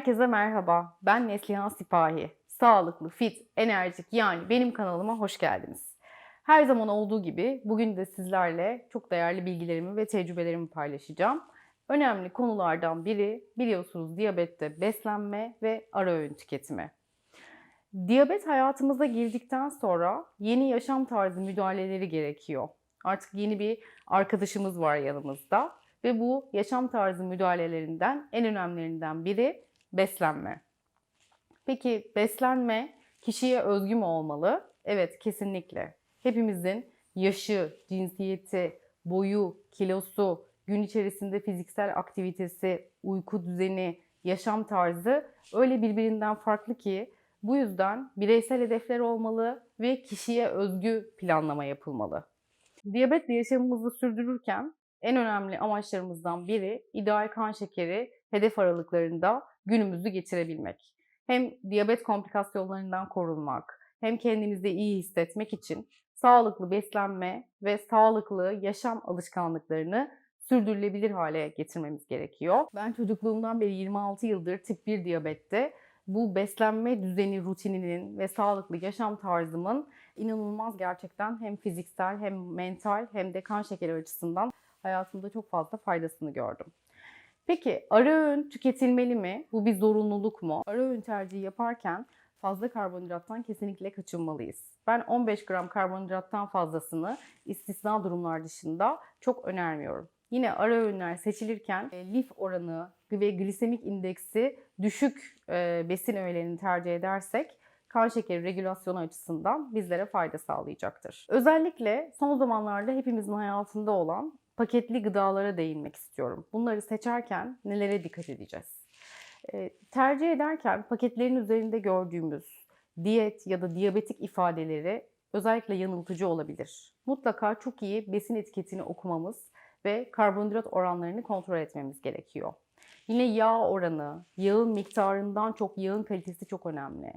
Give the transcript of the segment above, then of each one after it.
Herkese merhaba. Ben Neslihan Sipahi. Sağlıklı, fit, enerjik yani benim kanalıma hoş geldiniz. Her zaman olduğu gibi bugün de sizlerle çok değerli bilgilerimi ve tecrübelerimi paylaşacağım. Önemli konulardan biri biliyorsunuz diyabette beslenme ve ara öğün tüketimi. Diyabet hayatımıza girdikten sonra yeni yaşam tarzı müdahaleleri gerekiyor. Artık yeni bir arkadaşımız var yanımızda ve bu yaşam tarzı müdahalelerinden en önemlilerinden biri beslenme. Peki beslenme kişiye özgü mü olmalı? Evet kesinlikle. Hepimizin yaşı, cinsiyeti, boyu, kilosu, gün içerisinde fiziksel aktivitesi, uyku düzeni, yaşam tarzı öyle birbirinden farklı ki bu yüzden bireysel hedefler olmalı ve kişiye özgü planlama yapılmalı. Diyabetle yaşamımızı sürdürürken en önemli amaçlarımızdan biri ideal kan şekeri hedef aralıklarında günümüzü geçirebilmek. Hem diyabet komplikasyonlarından korunmak, hem kendimizi iyi hissetmek için sağlıklı beslenme ve sağlıklı yaşam alışkanlıklarını sürdürülebilir hale getirmemiz gerekiyor. Ben çocukluğumdan beri 26 yıldır tip 1 diyabette bu beslenme düzeni rutininin ve sağlıklı yaşam tarzımın inanılmaz gerçekten hem fiziksel hem mental hem de kan şekeri açısından hayatımda çok fazla faydasını gördüm. Peki ara öğün tüketilmeli mi? Bu bir zorunluluk mu? Ara öğün tercihi yaparken fazla karbonhidrattan kesinlikle kaçınmalıyız. Ben 15 gram karbonhidrattan fazlasını istisna durumlar dışında çok önermiyorum. Yine ara öğünler seçilirken e, lif oranı ve glisemik indeksi düşük e, besin öğelerini tercih edersek kan şekeri regülasyonu açısından bizlere fayda sağlayacaktır. Özellikle son zamanlarda hepimizin hayatında olan paketli gıdalara değinmek istiyorum. Bunları seçerken nelere dikkat edeceğiz? E, tercih ederken paketlerin üzerinde gördüğümüz diyet ya da diyabetik ifadeleri özellikle yanıltıcı olabilir. Mutlaka çok iyi besin etiketini okumamız ve karbonhidrat oranlarını kontrol etmemiz gerekiyor. Yine yağ oranı, yağın miktarından çok yağın kalitesi çok önemli.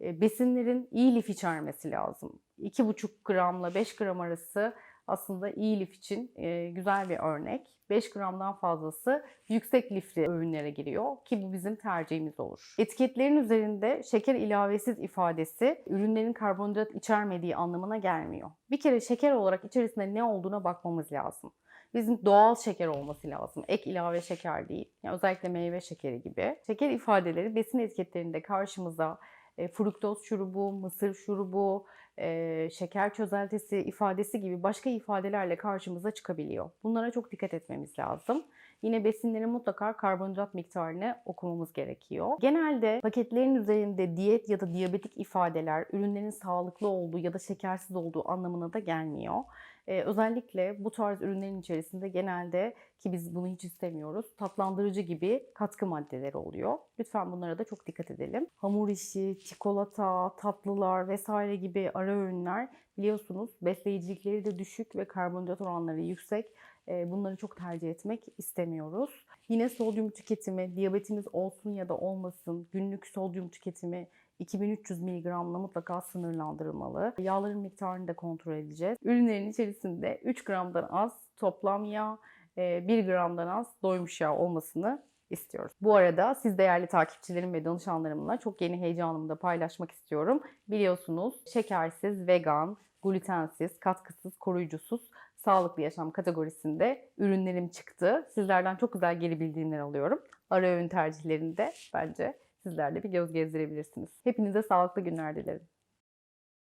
E, besinlerin iyi lif içermesi lazım. 2,5 gramla 5 gram arası aslında iyi lif için e, güzel bir örnek. 5 gramdan fazlası yüksek lifli öğünlere giriyor ki bu bizim tercihimiz olur. Etiketlerin üzerinde şeker ilavesiz ifadesi ürünlerin karbonhidrat içermediği anlamına gelmiyor. Bir kere şeker olarak içerisinde ne olduğuna bakmamız lazım. Bizim doğal şeker olması lazım. Ek ilave şeker değil. Yani özellikle meyve şekeri gibi. Şeker ifadeleri besin etiketlerinde karşımıza e, fruktoz şurubu, mısır şurubu, e, şeker çözeltisi ifadesi gibi başka ifadelerle karşımıza çıkabiliyor. Bunlara çok dikkat etmemiz lazım. Yine besinlerin mutlaka karbonhidrat miktarını okumamız gerekiyor. Genelde paketlerin üzerinde diyet ya da diyabetik ifadeler ürünlerin sağlıklı olduğu ya da şekersiz olduğu anlamına da gelmiyor. Ee, özellikle bu tarz ürünlerin içerisinde genelde ki biz bunu hiç istemiyoruz tatlandırıcı gibi katkı maddeleri oluyor. Lütfen bunlara da çok dikkat edelim. Hamur işi, çikolata, tatlılar vesaire gibi ara öğünler biliyorsunuz besleyicilikleri de düşük ve karbonhidrat oranları yüksek. Ee, bunları çok tercih etmek istemiyoruz. Yine sodyum tüketimi, diyabetimiz olsun ya da olmasın, günlük sodyum tüketimi 2300 mg'la mutlaka sınırlandırılmalı. Yağların miktarını da kontrol edeceğiz. Ürünlerin içerisinde 3 gramdan az toplam yağ, 1 gramdan az doymuş yağ olmasını istiyoruz. Bu arada siz değerli takipçilerim ve danışanlarımla çok yeni heyecanımı da paylaşmak istiyorum. Biliyorsunuz şekersiz, vegan, glutensiz, katkısız, koruyucusuz sağlıklı yaşam kategorisinde ürünlerim çıktı. Sizlerden çok güzel geri bildirimler alıyorum. Ara öğün tercihlerinde bence sizler de bir göz gezdirebilirsiniz. Hepinize sağlıklı günler dilerim.